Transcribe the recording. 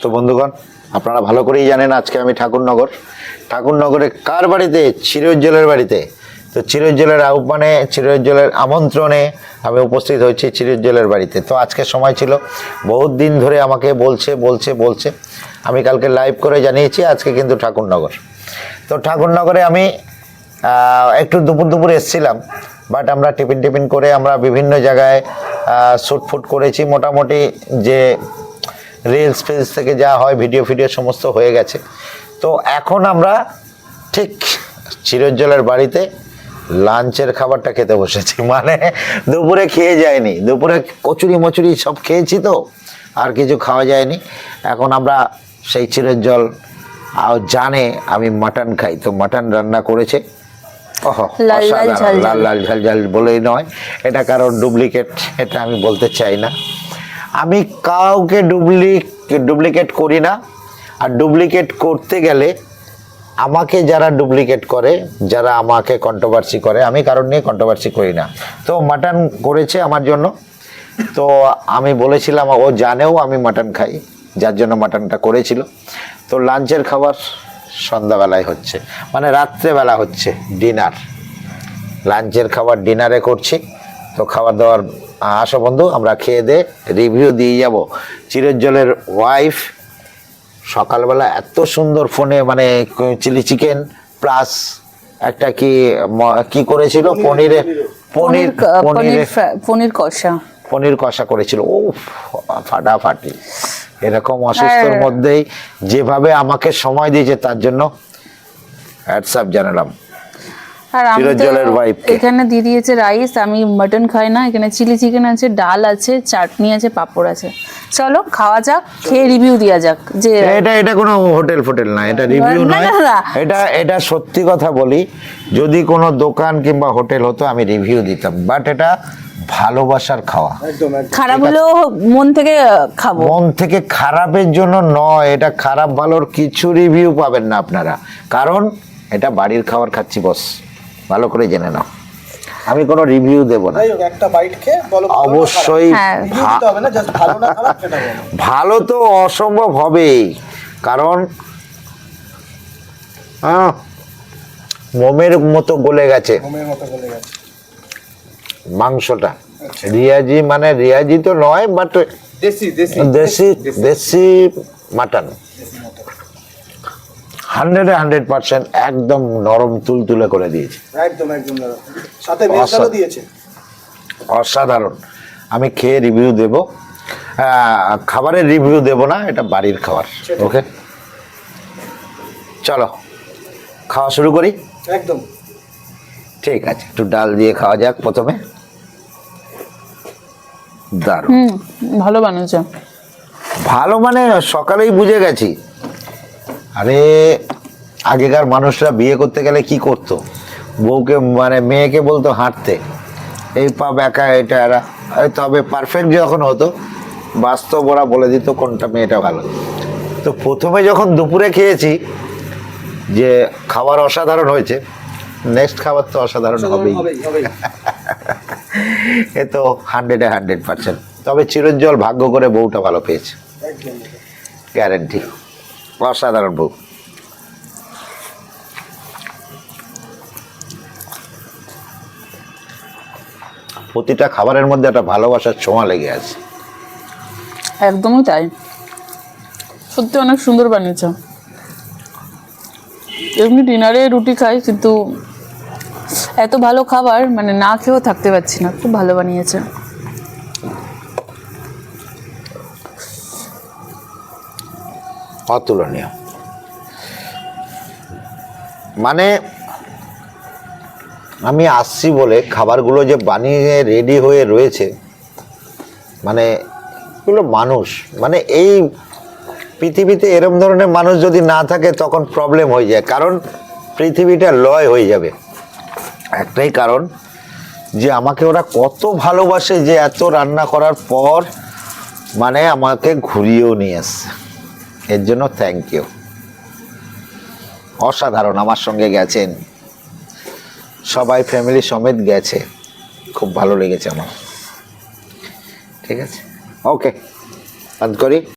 তো বন্ধুগণ, আপনারা ভালো করেই জানেন আজকে আমি ঠাকুরনগর। ঠাকুরনগরে কার বাড়িতে? চিরজ্জ্বলের বাড়িতে। তো চিরজ্জ্বলের আহ্বানে, চিরজ্জ্বলের আমন্ত্রণে আমি উপস্থিত হয়েছি চিরজ্জ্বলের বাড়িতে। তো আজকে সময় ছিল, বহুত দিন ধরে আমাকে বলছে বলছে বলছে। আমি কালকে লাইভ করে জানিয়েছি, আজকে কিন্তু ঠাকুরনগর। তো ঠাকুরনগরে আমি একটু দুপুর দুপুর এসছিলাম বাট আমরা টিফিন টিফিন করে আমরা বিভিন্ন জায়গায় শ্যুট ফুট করেছি। মোটামুটি যে রিলস ফিলস থেকে যা হয় ভিডিও ফিডিও সমস্ত হয়ে গেছে। তো এখন আমরা ঠিক চিরজ্জ্বলের বাড়িতে লাঞ্চের খাবারটা খেতে বসেছি। মানে দুপুরে খেয়ে যায়নি। দুপুরে কচুরি মচুরি সব খেয়েছি তো আর কিছু খাওয়া যায়নি। এখন আমরা সেই চিরজ্জল আর জানে আমি মাটন খাই। তো মাটন রান্না করেছে। ওহ লাল লাল ঝাল ঝাল। লাল লাল ঝাল ঝাল বলেই নয়। এটা কারণ ডুপ্লিকেট এটা আমি বলতে চাই না। আমি কাউকে ডুপ্লিক ডুপ্লিকেট করি না। আর ডুপ্লিকেট করতে গেলে আমাকে যারা ডুপ্লিকেট করে, যারা আমাকে কন্ট্রোভার্সি করে, আমি কারণ নিয়ে কন্ট্রোভার্সি করি না। তো মাটন করেছে আমার জন্য। তো আমি বলেছিলাম, ও জানেও আমি মাটন খাই, যার জন্য মাটনটা করেছিল। তো লাঞ্চের খাবার সন্ধ্যাবেলায় হচ্ছে মানে রাত্রেবেলা হচ্ছে ডিনার লাঞ্চের খাবার ডিনারে করছি, তো খাবার দাবার আসো বন্ধু আমরা খেয়ে দে রিভিউ দিয়ে যাব। চিরজ্জলের ওয়াইফ সকালবেলা এত সুন্দর ফোনে মানে চিলি চিকেন প্লাস একটা কি কি করেছিল? পনিরের পনির পনির পনির পনির কষা। পনির কষা করেছিল। ও ফাটাফাটি। এরকম অসুস্থর মধ্যেই যেভাবে আমাকে সময় দিয়েছে তার জন্য হোয়াটসঅ্যাপ জানালাম। আর আমি তো এখানে দিয়ে দিয়েছে রাইস আমি মাটন খাই না। এখানে চিলি চিকেন আছে ডাল আছে চাটনি আছে পাঁপড় আছে। চলো খাওয়া যাক খেয়ে রিভিউ দেওয়া যাক যে এটা এটা কোনো হোটেল ফোটেল না এটা রিভিউ নয়। এটা এটা সত্যি কথা বলি যদি কোনো দোকান কিংবা হোটেল হতো আমি রিভিউ দিতাম। বাট এটা ভালোবাসার খাওয়া। একদম একদম। খারাপ হলেও মন থেকে খাব। মন থেকে খারাপের জন্য নয় এটা খারাপ ভালোর কিছু রিভিউ পাবেন না আপনারা। কারণ এটা বাড়ির খাবার খাচ্ছি বস ভালো করে জেনে নাও। আমি কোনো রিভিউ দেব না। একটা বাইট খেয়ে বলো। অবশ্যই হ্যাঁ। ভালো না খারাপ সেটা বলো। ভালো তো অসম্ভব হবেই কারণ মোমের মতো গলে গেছে। মাংসটা। রিয়াজি মানে রিয়াজি তো নয় বাট দেশি দেশি। দেশি দেশি মাটন। হান্ড্রেডে হান্ড্রেড পার্সেন্ট একদম নরম তুলতুলে করে দিয়েছে। একদম একদম দাদা সাথে অসাধারণ। দিয়েছে। অসাধারণ। আমি খেয়ে রিভিউ দেব। খাবারের রিভিউ দেব না এটা বাড়ির খাবার ওকে চলো খাওয়া শুরু করি? একদম। ঠিক আছে একটু ডাল দিয়ে খাওয়া যাক প্রথমে। দারুণ। ভালো বানিয়েছে ভালো মানে সকালেই বুঝে গেছি। আরে আগেকার মানুষরা বিয়ে করতে গেলে কি করতো? বউকে মানে মেয়েকে বলতো হাঁটতে। এই পা বেঁকা এটা এরা। আরে তবে পারফেক্ট যখন হতো বাস্তব ওরা বলে দিত কোনটা মেয়েটা ভালো। তো প্রথমে যখন দুপুরে খেয়েছি যে খাবার অসাধারণ হয়েছে নেক্সট খাবার তো অসাধারণ হবেই। এ তো হান্ড্রেডে হান্ড্রেড পার্সেন্ট তবে চিরজ্জল ভাগ্য করে বউটা ভালো পেয়েছে। গ্যারেন্টি অসাধারণ বউ। প্রতিটা খাবারের মধ্যে একটা ভালোবাসার ছোঁয়া লেগে আছে। একদমই তাই। সত্যি অনেক সুন্দর বানিয়েছে। এমনি ডিনারে রুটি খাই, কিন্তু এত ভালো খাবার মানে না খেয়েও থাকতে পারছি না। খুব ভালো বানিয়েছে। অতুলনীয়। মানে আমি আসছি বলে খাবারগুলো যে বানিয়ে রেডি হয়ে রয়েছে মানে এগুলো মানুষ মানে এই পৃথিবীতে এরম ধরনের মানুষ যদি না থাকে তখন প্রবলেম হয়ে যায়, কারণ পৃথিবীটা লয় হয়ে যাবে। একটাই কারণ যে আমাকে ওরা কত ভালোবাসে যে এত রান্না করার পর মানে আমাকে ঘুরিয়েও নিয়ে আসছে। এর জন্য থ্যাংক ইউ অসাধারণ আমার সঙ্গে গেছেন। সবাই ফ্যামিলি সমেত গেছে। খুব ভালো লেগেছে আমার। ঠিক আছে? ওকে বাদ করি।